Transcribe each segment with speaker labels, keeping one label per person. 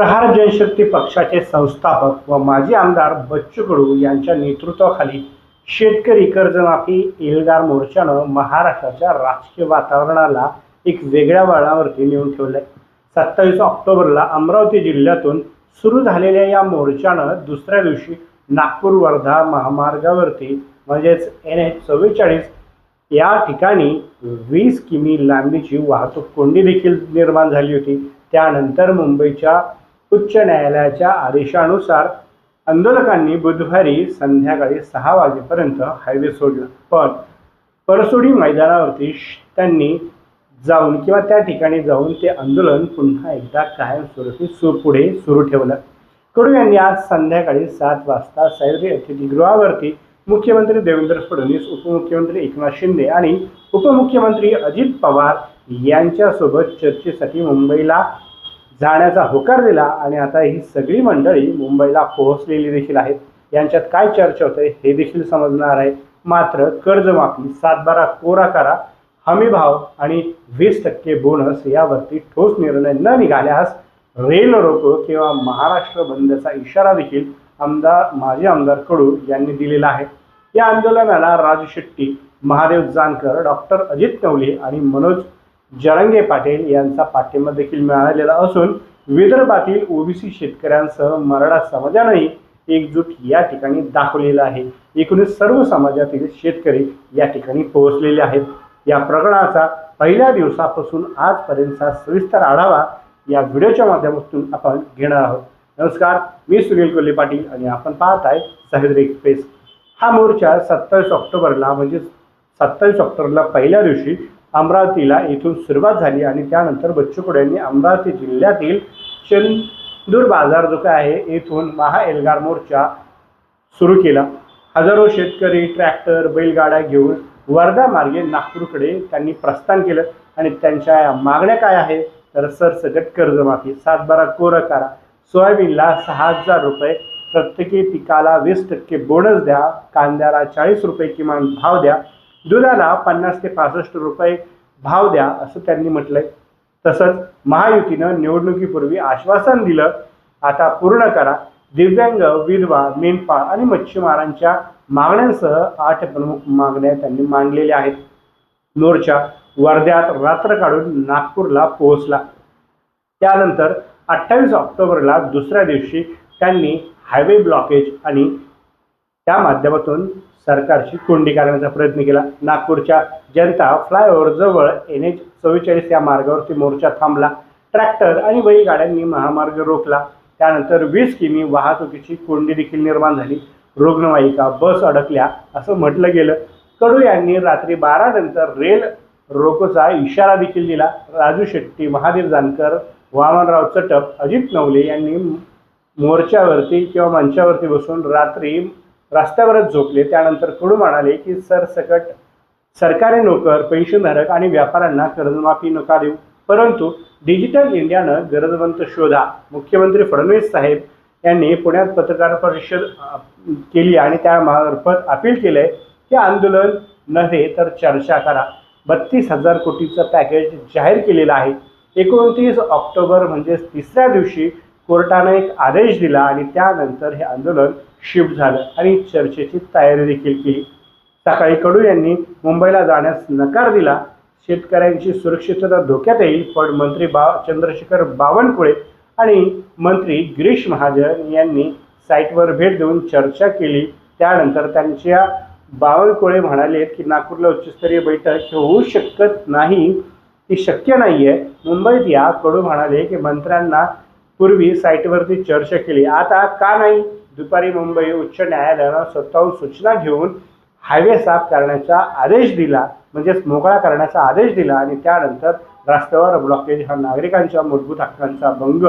Speaker 1: प्रहार जनशक्ती पक्षाचे संस्थापक व माजी आमदार बच्चू कडू यांच्या नेतृत्वाखाली शेतकरी कर्जमाफी एल्गार मोर्चानं महाराष्ट्राच्या राजकीय वातावरणाला एक वेगळ्या वळणावरती नेऊन ठेवलंय. सत्तावीस ऑक्टोबरला अमरावती जिल्ह्यातून सुरू झालेल्या या मोर्चानं दुसऱ्या दिवशी नागपूर वर्धा महामार्गावरती म्हणजेच एन एच चव्वेचाळीस या ठिकाणी वीस किमी लांबीची वाहतूक कोंडी देखील निर्माण झाली होती. त्यानंतर मुंबईच्या उच्च न्यायालयाच्या आदेशानुसार आंदोलकांनी बुधवारी संध्याकाळी सहा वाजेपर्यंत हायवे सोडला. पण परसोडी मैदानावरती त्यांनी जाऊन किंवा त्या ठिकाणी जाऊन ते आंदोलन पुन्हा एकदा कायमस्वरूपी सु पुढे सुरू ठेवलं. कडू यांनी आज संध्याकाळी सात वाजता सह्याद्री अतिथीगृहावरती मुख्यमंत्री देवेंद्र फडणवीस उपमुख्यमंत्री एकनाथ शिंदे आणि उपमुख्यमंत्री अजित पवार यांच्यासोबत चर्चेसाठी मुंबईला जाण्याचा होकार दिला आणि आता ही सगळी मंडळी मुंबईला पोहोचलेली देखील आहेत. यांच्यात काय चर्चा होते हे देखील समजणार आहे. मात्र कर्जमाफी सातबारा कोरा करा हमी भाव आणि वीस टक्के बोनस यावरती ठोस निर्णय न निघाल्यास रेल रोको किंवा महाराष्ट्र बंदचा इशारा देखील आमदार माजी आमदार कडू यांनी दिलेला आहे. या आंदोलनाला राजू शेट्टी महादेव जानकर डॉक्टर अजित नवले आणि मनोज जरंगे पाटील यांचा पाठिंबा देखील मिळालेला असून विदर्भातील ओबीसी शेतकऱ्यांसह मराठा समाजानंही एकजूट या ठिकाणी दाखवलेला आहे. एकूणच सर्व समाजातील शेतकरी या ठिकाणी पोहोचलेले आहेत. या प्रकरणाचा पहिल्या दिवसापासून आजपर्यंतचा सविस्तर आढावा या व्हिडिओच्या माध्यमातून आपण घेणार आहोत. नमस्कार मी सुनील कोल्हे पाटील आणि आपण पाहत आहे सह्याद्री एक्सप्रेस. हा मोर्चा सत्तावीस ऑक्टोबरला म्हणजेच सत्तावीस ऑक्टोबरला पहिल्या दिवशी अमरावतीला येथून सुरुवात झाली आणि त्यानंतर बच्चू कडू यांनी अमरावती जिल्ह्यातील चंदूर बाजार जो काय आहे येथून महा एल्गार मोर्चा सुरू केला. हजारो शेतकरी ट्रॅक्टर बैलगाड्या घेऊन वर्धा मार्गे नागपूरकडे त्यांनी प्रस्थान केलं. आणि त्यांच्या या मागण्या काय आहे? तर सरसकट कर्जमाफी सातबारा कोरं करा सोयाबीनला सहा हजार रुपये प्रत्येकी पिकाला वीस टक्के बोनस द्या कांद्याला चाळीस रुपये किमान भाव द्या दुधाला पन्नास ते पासष्ट रुपये भाव द्या असं त्यांनी म्हटलंय. तसंच महायुतीनं निवडणुकीपूर्वी आश्वासन दिलं. आता पूर्ण करा. दिव्यांग विधवा मेंढपाळ आणि मच्छीमारांच्या मागण्यांसह आठ प्रमुख मागण्या त्यांनी मांडलेल्या आहेत. मोर्चा वर्ध्यात रात्र काढून नागपूरला पोहोचला. त्यानंतर अठ्ठावीस ऑक्टोबरला दुसऱ्या दिवशी त्यांनी हायवे ब्लॉकेज आणि त्या माध्यमातून सरकारशी कोंडी करण्याचा प्रयत्न केला. नागपूरच्या जनता फ्लायओव्हर जवळ एन एच चव्वेचाळीस या मार्गावरती मोर्चा थांबला. ट्रॅक्टर आणि बैलगाड्यांनी महामार्ग रोखला. त्यानंतर वीस किमी वाहतुकीची कोंडी देखील निर्माण झाली. रुग्णवाहिका बस अडकल्या असं म्हटलं गेलं. कडू यांनी रात्री बारा नंतर रेल रोकोचा इशारा देखील दिला. राजू शेट्टी महादेव जानकर वामनराव चटप अजित नवले यांनी मोर्चावरती किंवा मंचावरती बसून रात्री रस्त्यावरच झोपले. त्यानंतर कडू म्हणाले की सरसकट सरकारी नोकर पेन्शनधारक आणि व्यापाऱ्यांना कर्जमाफी नका देऊ. परंतु डिजिटल इंडियानं गरजवंत शोधा. मुख्यमंत्री फडणवीस साहेब यांनी पुण्यात पत्रकार परिषद केली आणि त्या मार्फत अपील केलंय की आंदोलन नव्हे तर चर्चा करा. बत्तीस हजार कोटीचं पॅकेज जाहीर केलेलं आहे. एकोणतीस ऑक्टोबर म्हणजेच तिसऱ्या दिवशी कोर्टानं एक आदेश दिला आणि त्यानंतर हे आंदोलन शिफ्ट झालं. आणि चर्चेची तयारी देखील केली. सकाळी कडू यांनी मुंबईला जाण्यास नकार दिला. शेतकऱ्यांची सुरक्षितता धोक्यात येईल पण मंत्री बा चंद्रशेखर बावनकुळे आणि मंत्री गिरीश महाजन यांनी साईटवर भेट देऊन चर्चा केली. त्यानंतर त्यांच्या बावनकुळे म्हणाले की नागपूरला उच्चस्तरीय बैठक होऊ शकत नाही. ती शक्य नाही आहे मुंबईत या कडू म्हणाले की मंत्र्यांना पूर्वी साईटवरती चर्चा केली. आता का नाही? दुपारी मुंबई उच्च न्यायालयानं स्वतःहून सूचना घेऊन हायवे साफ करण्याचा आदेश दिला म्हणजेच मोकळा करण्याचा आदेश दिला आणि त्यानंतर रस्त्यावर ब्लॉकेज हा नागरिकांच्या मूलभूत हक्कांचा भंग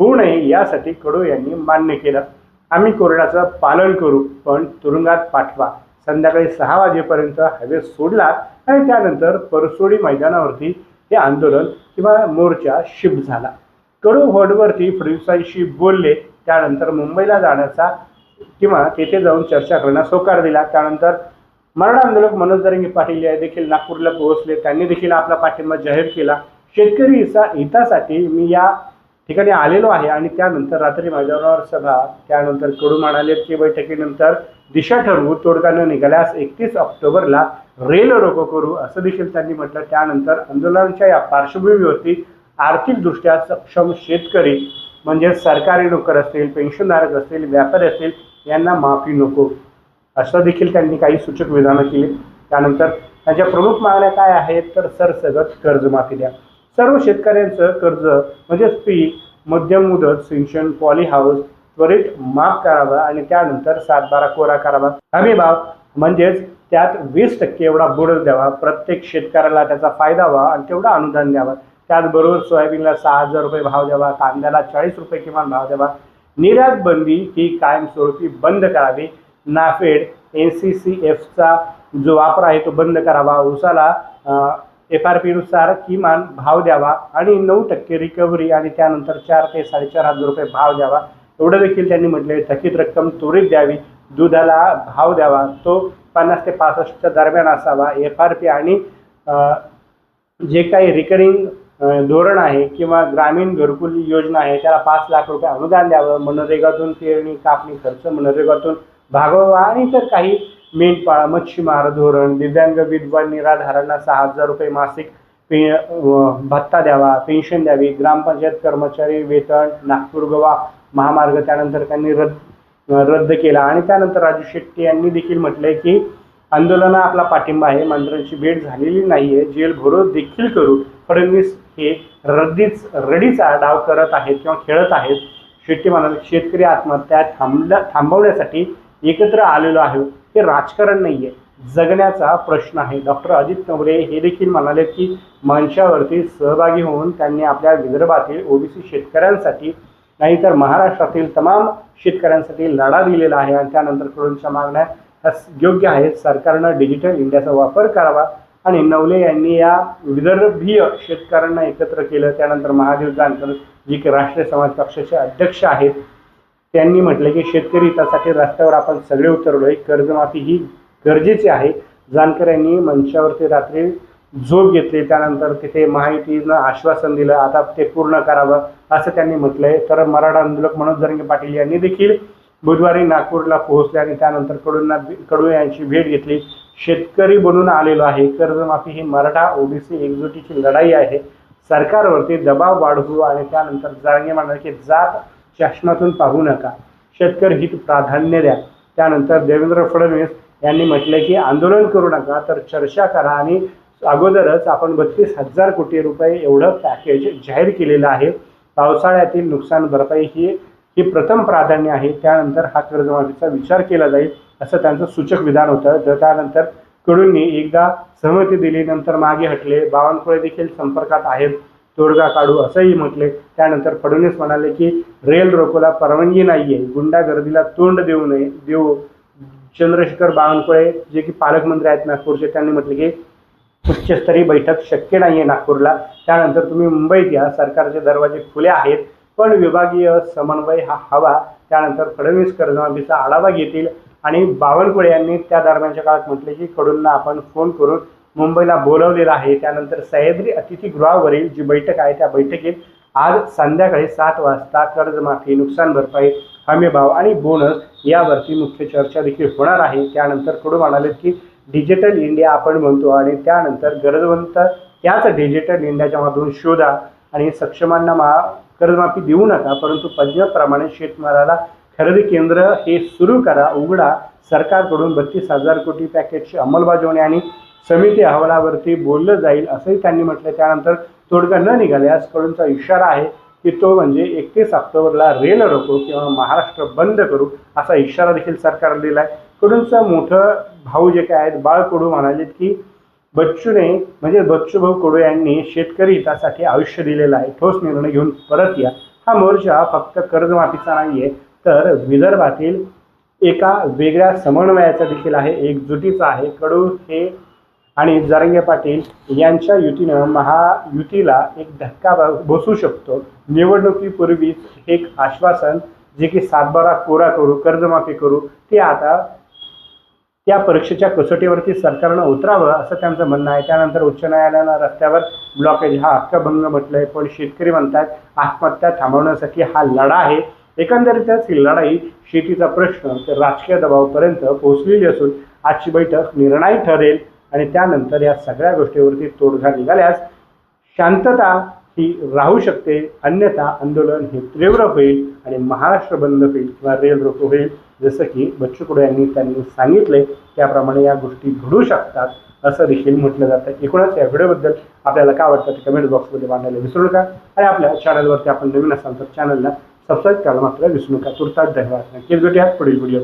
Speaker 1: होऊ नये यासाठी कडू यांनी मान्य केलं. आम्ही कोरोनाचं पालन करू पण तुरुंगात पाठवा. संध्याकाळी सहा वाजेपर्यंत हायवे सोडला आणि त्यानंतर परसोडी मैदानावरती हे आंदोलन किंवा मोर्चा शिफ्ट झाला. कडू होडवरती फडणवीसांशी बोलले. त्यानंतर मुंबईला जाण्याचा किंवा तेथे जाऊन चर्चा करण्यास होकार दिला. त्यानंतर मराठा आंदोलक मनोज दरंगे पाटील या देखील नागपूरला पोहोचले. त्यांनी देखील आपला पाठिंबा जाहीर केला. शेतकरी हिसा हितासाठी मी या ठिकाणी आलेलो आहे आणि त्यानंतर रात्री माझ्यावर सभा त्यानंतर कडू म्हणाले की बैठकीनंतर दिशा ठरवू तोडगा न निघाल्यास एकतीस ऑक्टोबरला रेल रोको करू असं देखील त्यांनी म्हटलं. त्यानंतर आंदोलनाच्या या पार्श्वभूमीवरती आर्थिकदृष्ट्या सक्षम शेतकरी म्हणजे सरकारी नोकर असतील पेन्शनधारक असतील व्यापारी असतील यांना माफी नको. असं देखील त्यांनी काही सूचक विधानं केली. त्यानंतर त्यांच्या प्रमुख मागण्या काय आहेत तर सरसगत कर्जमाफी द्या. सर्व शेतकऱ्यांचं कर्ज म्हणजेच पीक मध्यम मुदत सिंचन पॉली हाऊस त्वरित माफ करावा आणि त्यानंतर सात बारा कोरा करावा. हमी भाव म्हणजेच त्यात वीस टक्के एवढा बोनस द्यावा. प्रत्येक शेतकऱ्याला त्याचा फायदा व्हावा आणि तेवढा अनुदान द्यावा. त्याचबरोबर सोयाबीनला सहा हजार रुपये भाव द्यावा कांद्याला चाळीस रुपये किमान भाव द्यावा. निर्यात बंदी ही कायमस्वरूपी बंद करावी. नाफेड एन सी सी एफचा जो वापर आहे तो बंद करावा. उसाला एफ आर पीनुसार किमान भाव द्यावा आणि नऊ टक्के रिकव्हरी आणि त्यानंतर चार ते साडेचार हजार रुपये भाव द्यावा. एवढं देखील त्यांनी म्हटले थकीत रक्कम त्वरित द्यावी. दुधाला भाव द्यावा. तो पन्नास ते पासष्टच्या दरम्यान असावा. एफ आर पी आणि जे काही रिकरिंग धोरण आहे किंवा ग्रामीण घरकुल योजना आहे त्याला पाच लाख रुपये अनुदान द्यावं मनरेगातून पेरणी कापणी खर्च मनरेगातून भागवावा आणि इतर काही मेंढपाळ मच्छीमार धोरण दिव्यांग विधवा निराधारांना सहा हजार रुपये मासिक पे भत्ता द्यावा पेन्शन द्यावी ग्रामपंचायत कर्मचारी वेतन नागपूर गोवा महामार्ग त्यानंतर त्यांनी रद्द रद्द केला. आणि त्यानंतर राजू शेट्टी यांनी देखील म्हटले की आंदोलना आपला पाठिंबा आहे मंत्र्यांची भेट झालेली नाहीये जेल भरो देखील करू फडणवीस हे रद्दीच रडीचा डाव करत आहेत किंवा खेळत आहेत. शेट्टी म्हणाले शेतकरी आत्महत्या थांबल्या थांबवण्यासाठी एकत्र आलेलो आहे. हे राजकारण नाही आहे जगण्याचा प्रश्न आहे. डॉक्टर अजित नवरे हे देखील म्हणाले की मंचावरती सहभागी होऊन त्यांनी आपल्या विदर्भातील ओबीसी शेतकऱ्यांसाठी नाही तर महाराष्ट्रातील तमाम शेतकऱ्यांसाठी लढा दिलेला आहे आणि त्यानंतर कडूनच्या मागण्या ह्या योग्य आहेत. सरकारनं डिजिटल इंडियाचा वापर करावा. आणि नवले यांनी या विदर्भीय शेतकऱ्यांना एकत्र केलं. त्यानंतर महादेव जानकर जे की राष्ट्रीय समाज पक्षाचे अध्यक्ष आहेत त्यांनी म्हटलं की शेतकरी हितासाठी रस्त्यावर आपण सगळे उतरलोय कर्जमाफी ही गरजेची आहे. जानकर यांनी मंचावरती रात्री झोप घेतली. त्यानंतर तिथे महायुतीनं आश्वासन दिलं आता ते पूर्ण करावं असं त्यांनी म्हटलंय. तर मराठा आंदोलक मनोज जरंगे पाटील यांनी देखील बुधवारी नागपूरला पोहोचले आणि त्यानंतर कडूंना कडू यांची भेट घेतली. शेतकरी बनून आलेलो आहे. कर्जमाफी ही मराठा ओबीसी एकजुटीची लढाई आहे. सरकारवरती दबाव वाढवू आणि त्यानंतर जारंगे म्हणाले की जात शासनातून पाहू नका. शेतकरी हित प्राधान्य द्या. त्यानंतर देवेंद्र फडणवीस यांनी म्हटले की आंदोलन करू नका तर चर्चा करा आणि अगोदरच आपण बत्तीस हजार कोटी रुपये एवढं पॅकेज जाहीर केलेलं आहे. पावसाळ्यातील नुकसान भरपाई ही ही प्रथम प्राधान्य आहे. त्यानंतर हा कर्जमाफीचा विचार केला जाईल. असं त्यांचं सूचक विधान होतं. तर त्यानंतर कडूंनी एकदा सहमती दिली नंतर मागे हटले. बावनकुळे देखील संपर्कात आहेत. तोडगा काढू असंही म्हटले. त्यानंतर फडणवीस म्हणाले की रेल रोकोला परवानगी नाहीये. गुंडागर्दीला तोंड देऊ नये. देऊ. चंद्रशेखर बावनकुळे जे की पालकमंत्री आहेत नागपूरचे त्यांनी म्हटले की उच्चस्तरीय बैठक शक्य नाही आहे नागपूरला. त्यानंतर तुम्ही मुंबईत या. सरकारचे दरवाजे खुले आहेत. पण विभागीय समन्वय हा हवा. त्यानंतर फडणवीस कर्जमाफीचा आढावा घेतील आणि बावनकुळे यांनी त्या दरम्यानच्या काळात म्हटले की कडूंना आपण फोन करून मुंबईला बोलवलेला आहे. त्यानंतर सह्याद्री अतिथीगृहावरील जी बैठक आहे त्या बैठकीत आज संध्याकाळी सात वाजता कर्जमाफी नुकसान भरपाई हमीभाव आणि बोनस यावरती मुख्य चर्चा देखील होणार आहे. त्यानंतर कडू म्हणाले की डिजिटल इंडिया आपण म्हणतो आणि त्यानंतर गरजवंत याच डिजिटल इंडियाच्या माध्यमातून शोधा आणि सक्षमांना मा कर्जमाफी देऊ नका परंतु पंजाबप्रमाणे शेतमालाला खरेदी केंद्र हे सुरू करा. उघडा. सरकारकडून बत्तीस हजार कोटी पॅकेजची अंमलबजावणी आणि समिती अहवालावरती बोललं जाईल असंही त्यांनी म्हटलं त्यानंतर तोडगा न निघाल्यास कडूनचा इशारा आहे की तो म्हणजे एकतीस ऑक्टोबरला रेल रोको किंवा महाराष्ट्र बंद करू असा इशारा देखील सरकारने दिला आहे कडूनचं मोठं भाऊ जे काय आहेत बाळ कडू म्हणालेत की बच्चूने म्हणजे बच्चूभाऊ कडू यांनी शेतकरी हितासाठी आयुष्य दिलेलं आहे ठोस निर्णय घेऊन परत या. हा मोर्चा फक्त कर्जमाफीचा नाही आहे तर विदर्भातील एका वेगळ्या समन्वयाचा देखील आहे एकजुटीचा आहे. कडू हे आणि जरंगे पाटील यांच्या युतीनं महायुतीला एक धक्का बसू शकतो. निवडणुकीपूर्वीच एक आश्वासन जे की सातबारा कोरा करू कर्जमाफी करू ते आता त्या परीक्षेच्या कसोटीवरती सरकारनं उतरावं असं त्यांचं म्हणणं आहे. त्यानंतर उच्च न्यायालयानं रस्त्यावर ब्लॉकेज हा हक्कभंग म्हटलंय. पण शेतकरी म्हणतात आत्महत्या थांबवण्यासाठी हा लढा आहे. एकंदरीतच ही लढाई शेतीचा प्रश्न ते राजकीय दबावापर्यंत पोहोचलेली असून आजची बैठक निर्णायक ठरेल आणि त्यानंतर या सगळ्या गोष्टीवरती तोडगा निघाल्यास शांतता ही राहू शकते. अन्यथा आंदोलन हे तीव्र होईल आणि महाराष्ट्र बंद होईल किंवा रेल रोको होईल. जसं की बच्चू कडू यांनी त्यांनी सांगितले त्याप्रमाणे या गोष्टी घडू शकतात असं देखील म्हटलं जातं. एकूणच या व्हिडिओबद्दल आपल्याला काय वाटतं ते कमेंट बॉक्समध्ये मांडायला विसरू नका. आणि आपल्या चॅनलवरती आपण नवीन असाल तर चॅनलला सबस्क्राईब करायला मात्र विसरू नका. तुर्तास धन्यवाद. नक्कीच भेटूयात पुढील व्हिडिओ